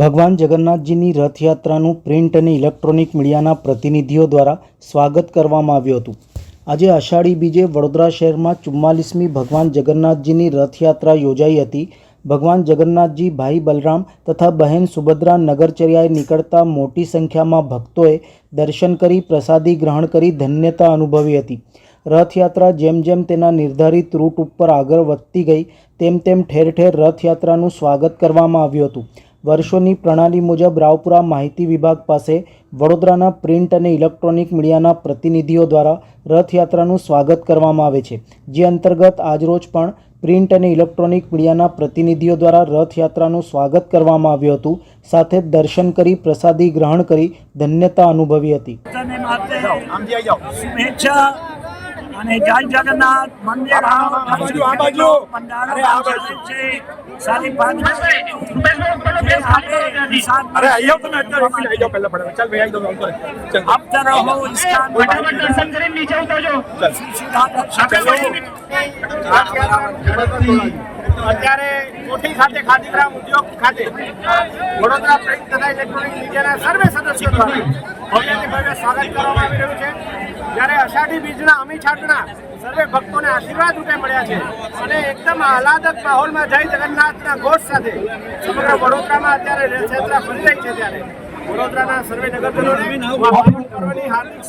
ભગવાન જગન્નાથજીની રથયાત્રાનું પ્રિન્ટ અને ઇલેક્ટ્રોનિક મીડિયાના પ્રતિનિધિઓ દ્વારા સ્વાગત કરવામાં આવ્યું હતું. આજે અષાઢી બીજે વડોદરા શહેરમાં ચુમ્માલીસમી ભગવાન જગન્નાથજીની રથયાત્રા યોજાઈ હતી. ભગવાન જગન્નાથજી, ભાઈ બલરામ તથા બહેન સુભદ્રા નગરચર્યાએ નીકળતા મોટી સંખ્યામાં ભક્તોએ દર્શન કરી, પ્રસાદી ગ્રહણ કરી ધન્યતા અનુભવી હતી. રથયાત્રા જેમ જેમ તેના નિર્ધારિત રૂટ ઉપર આગળ વધતી ગઈ, તેમ તેમ ઠેર ઠેર રથયાત્રાનું સ્વાગત કરવામાં આવ્યું હતું. વર્ષોની પ્રણાલી મુજબ રાવપુરા માહિતી વિભાગ પાસે વડોદરાના પ્રિન્ટ અને ઇલેક્ટ્રોનિક મીડિયાના પ્રતિનિધિઓ દ્વારા રથયાત્રાનું સ્વાગત કરવામાં આવે છે. જે અંતર્ગત આજરોજ પણ પ્રિન્ટ અને ઇલેક્ટ્રોનિક મીડિયાના પ્રતિનિધિઓ દ્વારા રથયાત્રાનું સ્વાગત કરવામાં આવ્યું હતું. સાથે દર્શન કરી, પ્રસાદી ગ્રહણ કરી, ધન્યતા અનુભવી હતી. અને જય જગન્નાથ મંદિર સારી પાંચ અરે જાઓ તમે અત્યારે ઊભી આવી જાઓ પહેલા ફટાફટ ચાલ ભાઈ આવી જાઓ ચાલ આપતા રહો ઇસ્કાન ફટાફટ દર્શન કરીને નીચે ઉતરજો અત્યારે કોઠી ખાતે ખાદીગ્રામ ઉદ્યોગ ખાતે વડોદરા પ્રિન્ટ તથા ઇલેક્ટ્રોનિક મીડિયાના સર્વે સદસ્યો દ્વારા ભવ્યથી ભવ્ય કરવામાં આવી છે. જ્યારે અષાઢી બીજના, અમી સર્વે ભક્તોને આશીર્વાદ રૂપે મળ્યા છે અને એકદમ આહલાદક માહોલમાં જય જગન્નાથના ઘોષ સાથે સમગ્ર વડોદરામાં અત્યારે રથયાત્રા ફરી રહી છે ત્યારે. વડોદરાના સર્વે નગરજનોને હાર્દિક